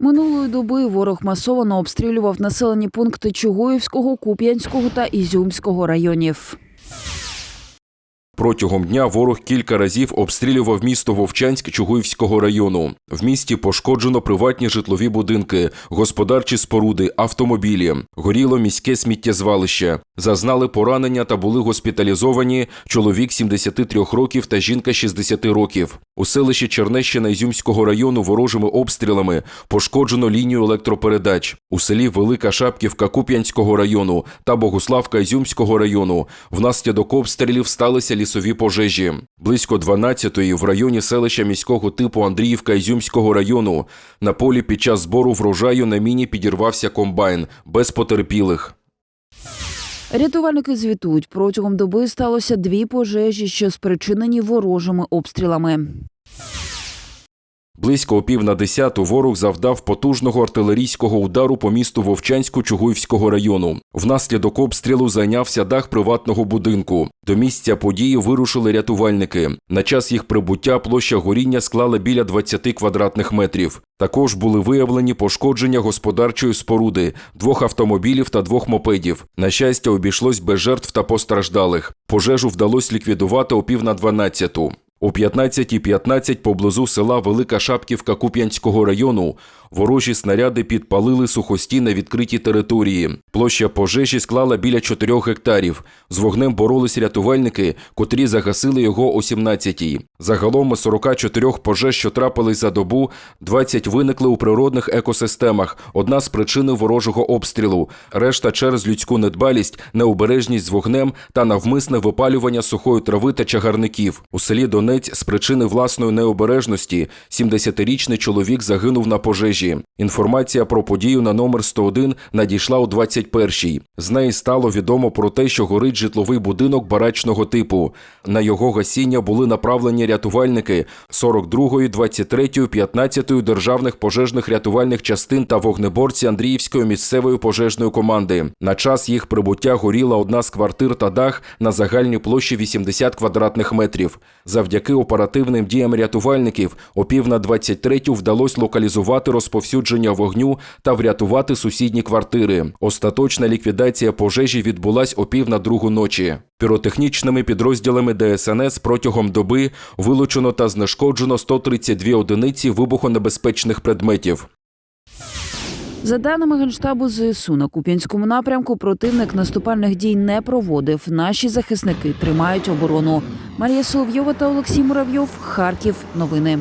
Минулої доби ворог масово обстрілював населені пункти Чугуївського, Куп'янського та Ізюмського районів. Протягом дня ворог кілька разів обстрілював місто Вовчанськ Чугуївського району. В місті пошкоджено приватні житлові будинки, господарчі споруди, автомобілі. Горіло міське сміттєзвалище. Зазнали поранення та були госпіталізовані чоловік 73 років та жінка 60 років. У селищі Чернещина Ізюмського району ворожими обстрілами пошкоджено лінію електропередач. У селі Велика Шапківка Куп'янського району та Богуславка Ізюмського району внаслідок обстрілів сталися лісові пожежі. Близько 12-ї в районі селища міського типу Андріївка Ізюмського району на полі під час збору врожаю на міні підірвався комбайн без потерпілих. Рятувальники звітують, протягом доби сталося дві пожежі, що спричинені ворожими обстрілами. Близько о пів на десяту ворог завдав потужного артилерійського удару по місту Вовчанську Чугуївського району. Внаслідок обстрілу зайнявся дах приватного будинку. До місця події вирушили рятувальники. На час їх прибуття площа горіння склала біля 20 квадратних метрів. Також були виявлені пошкодження господарчої споруди, двох автомобілів та двох мопедів. На щастя, обійшлось без жертв та постраждалих. Пожежу вдалося ліквідувати о пів на 12. О 15.15 поблизу села Велика Шапківка Куп'янського району ворожі снаряди підпалили сухості на відкритій території. Площа пожежі склала біля 4 гектарів. З вогнем боролись рятувальники, котрі загасили його о 17-й. Загалом із 44 пожеж, що трапились за добу, 20 виникли у природних екосистемах. Одна з причини ворожого обстрілу. Решта через людську недбалість, необережність з вогнем та навмисне випалювання сухої трави та чагарників. У селі Донець з причини власної необережності 70-річний чоловік загинув на пожежі. Інформація про подію на номер 101 надійшла у 21-й. З неї стало відомо про те, що горить житловий будинок барачного типу. На його гасіння були направлені рятувальники 42-ї, 23-ї, 15-ї державних пожежних рятувальних частин та вогнеборці Андріївської місцевої пожежної команди. На час їх прибуття горіла одна з квартир та дах на загальній площі 80 квадратних метрів. Завдяки оперативним діям рятувальників о пів на 23-ю вдалося локалізувати розповсюдження вогню та врятувати сусідні квартири. Остаточна ліквідація пожежі відбулась о пів на другу ночі. Піротехнічними підрозділами ДСНС протягом доби вилучено та знешкоджено 132 одиниці вибухонебезпечних предметів. За даними Генштабу ЗСУ, на Куп'янському напрямку противник наступальних дій не проводив. Наші захисники тримають оборону. Марія Соловйова та Олексій Муравйов. Харків. Новини.